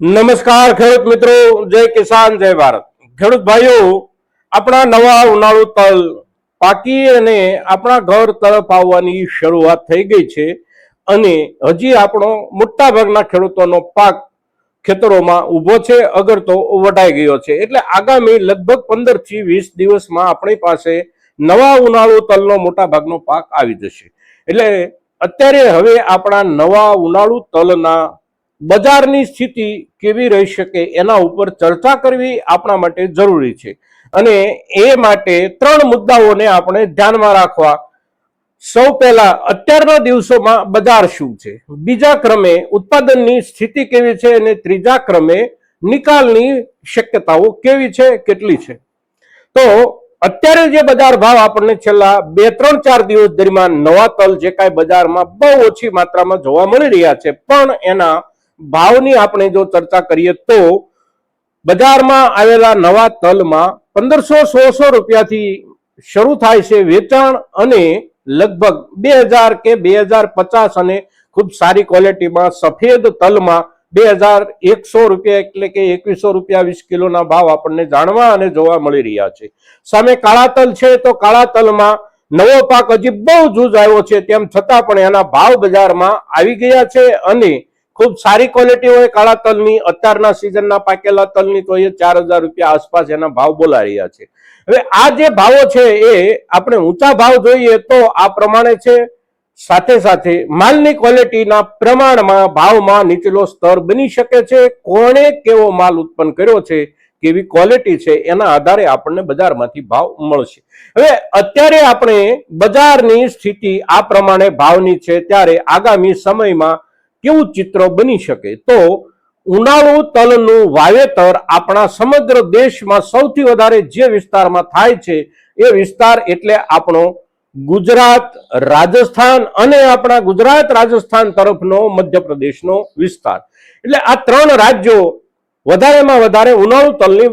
નમસ્કાર ખેડૂત મિત્રો, જય કિસાન, જય ભારત. ખેડૂત ભાઈઓ, આપણા નવા ઉનાળુ તલ પાકી અને આપણા ઘર તરફ આવવાની શરૂઆત થઈ ગઈ છે અને હજી આપણો મોટા ભાગના ખેડૂતોનો પાક ખેતરોમાં ઊભો છે, અગર તો વટાઈ ગયો છે. એટલે આગામી લગભગ પંદરથી વીસ દિવસમાં આપણી પાસે નવા ઉનાળુ તલનો મોટા ભાગનો પાક આવી જશે. એટલે અત્યારે હવે આપણા નવા ઉનાળુ તલના બજારની સ્થિતિ કેવી રહી શકે એના ઉપર ચર્ચા કરવી આપણા માટે જરૂરી છે. અને એ માટે ત્રણ મુદ્દાઓને આપણે ધ્યાનમાં રાખવા. સૌ પહેલા અત્યારના દિવસોમાં બજાર શું છે? બીજા ક્રમે ઉત્પાદનની સ્થિતિ કેવી છે અને ત્રીજા ક્રમે નિકાલની શક્યતાઓ કેવી છે, કેટલી છે? તો અત્યારે જે બજાર ભાવ આપણને છેલ્લા બે, ત્રણ, ચાર દિવસ દરમિયાન નવા તલ જે કાંઈ બજારમાં બહુ ઓછી માત્રામાં જોવા મળી રહ્યા છે, પણ એના ભાવની આપણે જો ચર્ચા કરીએ તો બજારમાં આવેલા નવા તલમાં પંદરસો સોળસો રૂપિયાથી શરૂ થાય છે વેચાણ અને લગભગ બે હજાર કે બે હજાર પચાસ અને ખૂબ સારી ક્વોલિટીમાં સફેદ તલમાં બે હજાર એકસો રૂપિયા એટલે કે એકવીસો રૂપિયા વીસ કિલોના ભાવ આપણને જાણવા અને જોવા મળી રહ્યા છે. સામે કાળા તલ છે તો કાળા તલમાં નવો પાક હજી બહુ જૂજ આવ્યો છે તેમ છતાં પણ એના ભાવ બજારમાં આવી ગયા છે અને ખૂબ સારી ક્વોલિટી હોય કાળા તલની. અત્યારના સિઝનના પાકેલા તલની તો એ ચાર હજાર રૂપિયા આસપાસ એના ભાવ બોલા રહ્યા છે. હવે આ જે ભાવો છે એ આપણે ઊંચા ભાવ જોઈએ તો આ પ્રમાણે છે. સાથે સાથે માલની ક્વોલિટીના પ્રમાણમાં ભાવમાં નીચલો સ્તર બની શકે છે. કોણે કેવો માલ ઉત્પન્ન કર્યો છે, કેવી ક્વોલિટી છે, એના આધારે આપણને બજારમાંથી ભાવ મળશે. હવે અત્યારે આપણે બજારની સ્થિતિ આ પ્રમાણે ભાવની છે. ત્યારે આગામી સમયમાં કેવું ચિત્ર બની શકે? તો ઉનાળુ તલનું વાવેતર આપણા સમગ્ર દેશમાં સૌથી વધારે જે વિસ્તારમાં થાય છે, એ વિસ્તાર એટલે આપણો ગુજરાત રાજસ્થાન અને આપણા ગુજરાત રાજસ્થાન તરફનો મધ્યપ્રદેશનો વિસ્તાર. એટલે આ ત્રણ રાજ્યો વધારેમાં વધારે ઉનાળુ તલની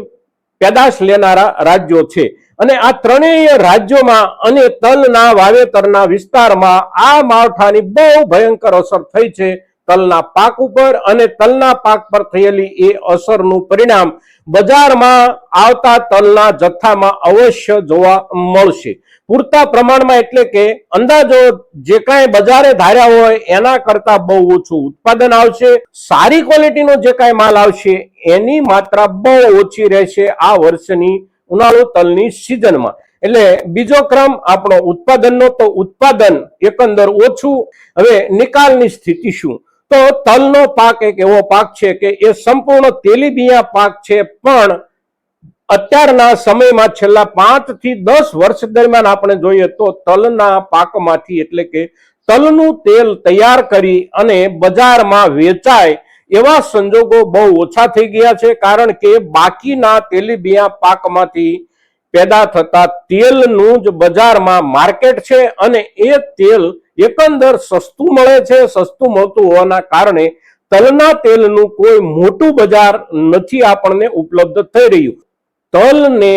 પેદાશ લેનારા રાજ્યો છે. અને આ ત્રણેય રાજ્યોમાં અને તલના વાવેતરના વિસ્તારમાં આ માવઠાની બહુ ભયંકર અસર થઈ છે. તલના પાક ઉપર અને તલના પાક પર થયેલી એ અસરનું પરિણામ બજારમાં આવતા તલના જથ્થામાં અવશ્ય જોવા મળશે. પૂરતા પ્રમાણમાં એટલે કે અંદાજો જે કાંઈ બજારે ધાર્યા હોય એના કરતા બહુ ઓછું ઉત્પાદન આવશે. સારી ક્વોલિટીનો જે કાંઈ માલ આવશે એની માત્રા બહુ ઓછી રહેશે આ વર્ષની ઉનાળુ તલની સિઝનમાં. એટલે બીજો ક્રમ આપણો ઉત્પાદનનો તો ઉત્પાદન એકંદર ઓછું. હવે નિકાલની સ્થિતિ શું? તો તલનો પાક એક એવો પાક છે કે એ સંપૂર્ણ તેલીબિયા પાક છે, પણ અત્યારના સમયમાં છેલ્લા પાંચથી દસ વર્ષ દરમિયાન આપણે જોઈએ તો તલના પાકમાંથી એટલે કે તલનું તેલ તૈયાર કરી અને બજારમાં વેચાય એવા સંજોગો બહુ ઓછા થઈ ગયા છે, કારણ કે બાકીના તેલીબિયા પાકમાંથી પેદા થતા તેલનું જ બજારમાં માર્કેટ છે અને એ તેલ એકંદર સસ્તું મળે છે, સસ્તું મળતું હોવાના કારણે તલના તેલનું કોઈ મોટું બજાર નથી આપણને ઉપલબ્ધ થઈ રહ્યું. તલને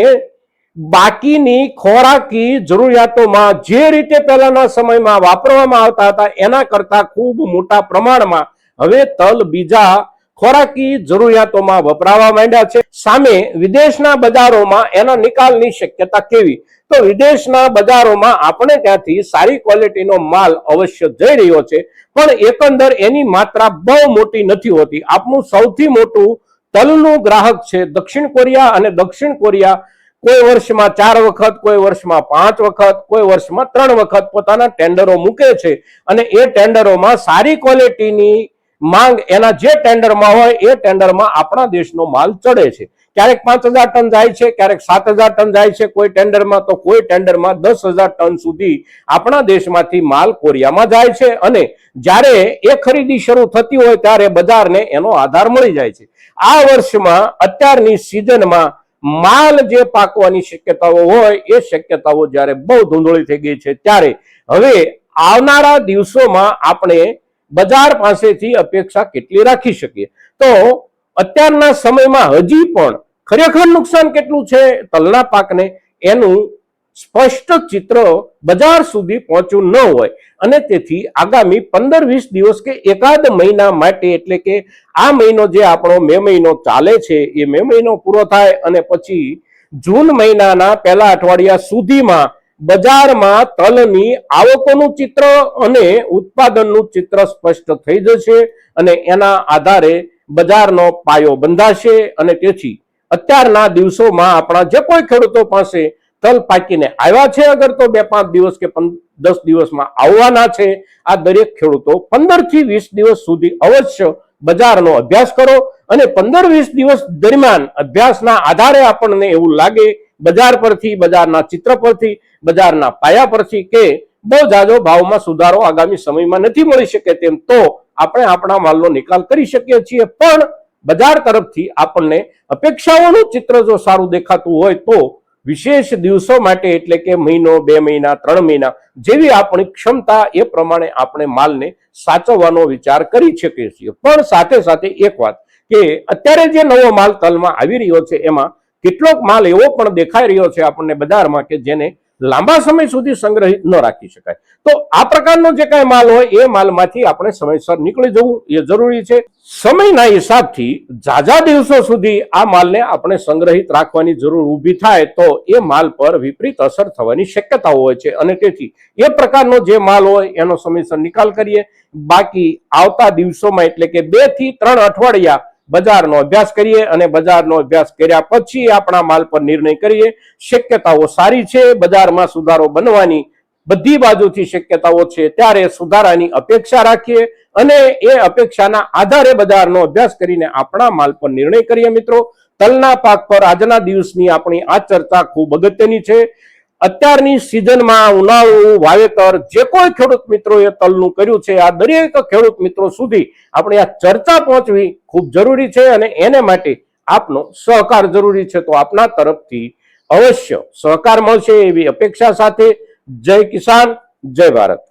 બાકીની ખોરાકી જરૂરિયાતોમાં જે રીતે પહેલાના સમયમાં વાપરવામાં આવતા હતા, એના કરતા ખૂબ મોટા પ્રમાણમાં. હવે તલ બીજા ખોરાકી જરૂરિયાતોમાં વપરાવા માંડ્યા છે. સામે વિદેશના બજારોમાં એના નિકાલની શક્યતા કેવી? તો વિદેશના બજારોમાં આપણે ત્યાંથી સારી ક્વોલિટીનો માલ અવશ્ય જઈ રહ્યો છે, પણ એકંદર એની માત્રા બહુ મોટી નથી હોતી. આપણું સૌથી મોટું તલનું ગ્રાહક છે દક્ષિણ કોરિયા અને દક્ષિણ કોરિયા કોઈ વર્ષમાં ચાર વખત, કોઈ વર્ષમાં પાંચ વખત, કોઈ વર્ષમાં ત્રણ વખત પોતાના ટેન્ડરો મૂકે છે અને એ ટેન્ડરોમાં સારી ક્વોલિટીની માંગ એના જે ટેન્ડરમાં હોય એ ટેન્ડરમાં આપણા દેશનો માલ ચડે છે. ક્યારેક પાંચ હજાર ટન જાય છે, ક્યારેક સાત હજાર ટન જાય છે, કોઈ ટેન્ડરમાં તો કોઈ ટેન્ડરમાં દસ હજાર ટન સુધી આપણા દેશમાંથી માલ કોરિયામાં જાય છે અને જ્યારે એ ખરીદી શરૂ થતી હોય ત્યારે બજારને એનો આધાર મળી જાય છે. આ વર્ષમાં અત્યારની સિઝનમાં માલ જે પાકવાની શક્યતાઓ હોય એ શક્યતાઓ જ્યારે બહુ ધૂંધળી થઈ ગઈ છે ત્યારે હવે આવનારા દિવસોમાં આપણે બજાર પાસેથી અપેક્ષા કેટલી રાખી શકીએ? તો અત્યારના સમયમાં હજી પણ ખરેખર નુકસાન કેટલું છે? તલના પાકને એનું સ્પષ્ટ ચિત્ર બજાર સુધી પહોંચ્યું ન હોય. અને તેથી આગામી પંદર વીસ દિવસ કે એકાદ મહિના માટે, એટલે કે આ મહિનો જે આપણો મે મહિનો ચાલે છે, એ મે મહિનો પૂરો થાય અને પછી જૂન મહિનાના પહેલા અઠવાડિયા સુધીમાં બજારમાં તલની આવકોનું ચિત્ર અને ઉત્પાદનનું ચિત્ર સ્પષ્ટ થઈ જશે અને એના આધારે બજારનો પાયો બંધાશે અને તેથી અત્યારના દિવસોમાં આપણા જે કોઈ ખેડૂતો પાસે તલ પાકીને આવ્યા છે અગર તો બે પાંચ દિવસ કે દસ દિવસમાં આવવાના છે, આ દરેક ખેડૂતો પંદરથી વીસ દિવસ સુધી અવશ્ય બજારનો અભ્યાસ કરો અને પંદર વીસ દિવસ દરમિયાન અભ્યાસના આધારે આપણને એવું લાગે બજાર પરથી, બજારના ચિત્ર પરથી, બજારના પાયા પરથી કે બહુ જાજો ભાવમાં સુધારો આગામી સમયમાં નથી મળી શકે તેમ તો આપણે આપણા માલનો નિકાલ કરી શકીએ છીએ. પણ બજાર તરફથી આપણને અપેક્ષાઓનું ચિત્ર જો સારું દેખાતું હોય તો વિશેષ દિવસો માટે, એટલે કે મહિનો, બે મહિના, ત્રણ મહિના, જેવી આપણી ક્ષમતા એ પ્રમાણે આપણે માલને સાચવવાનો વિચાર કરી શકીએ છીએ. પણ સાથે સાથે એક વાત કે અત્યારે જે નવો માલ તલમાં આવી રહ્યો છે, એમાં કેટલોક માલ એવો પણ દેખાઈ રહ્યો છે આપણને બજારમાં કે જેને લાંબા સમય સુધી સંગ્રહિત ન રાખી શકાય. તો આ પ્રકારનો જે કાંઈ માલ હોય એ માલમાંથી આપણે સમયસર નીકળી જવું એ જરૂરી છે. સમયના હિસાબથી ઝાઝા દિવસો સુધી આ માલને આપણે સંગ્રહિત રાખવાની જરૂર ઊભી થાય તો એ માલ પર વિપરીત અસર થવાની શક્યતાઓ હોય છે. અને તેથી એ પ્રકારનો જે માલ હોય એનો સમયસર નિકાલ કરીએ. બાકી આવતા દિવસોમાં એટલે કે બેથી ત્રણ અઠવાડિયા બજારનો અભ્યાસ કરીએ અને બજારનો અભ્યાસ કર્યા પછી આપણા માલ પર નિર્ણય કરીએ. શક્યતાઓ સારી છે, બજારમાં સુધારો બનવાની બધી બાજુથી શક્યતાઓ છે, ત્યારે સુધારાની અપેક્ષા રાખીએ અને એ અપેક્ષાના આધારે બજારનો અભ્યાસ કરીને આપણા માલ પર નિર્ણય કરીએ મિત્રો. તલના પાક પર આજના દિવસની આપણી આ ચર્ચા ખૂબ અગત્યની છે. અત્યારની સિઝનમાં ઉનાળુ, વાવેતર, જે કોઈ ખેડૂત મિત્રોએ તલનું કર્યું છે, આ દરેક ખેડૂત મિત્રો સુધી આપણે આ ચર્ચા પહોંચવી ખૂબ જરૂરી છે અને એને માટે આપનો સહકાર જરૂરી છે. તો આપના તરફથી અવશ્ય સહકાર મળશે એવી અપેક્ષા સાથે જય કિસાન, જય ભારત.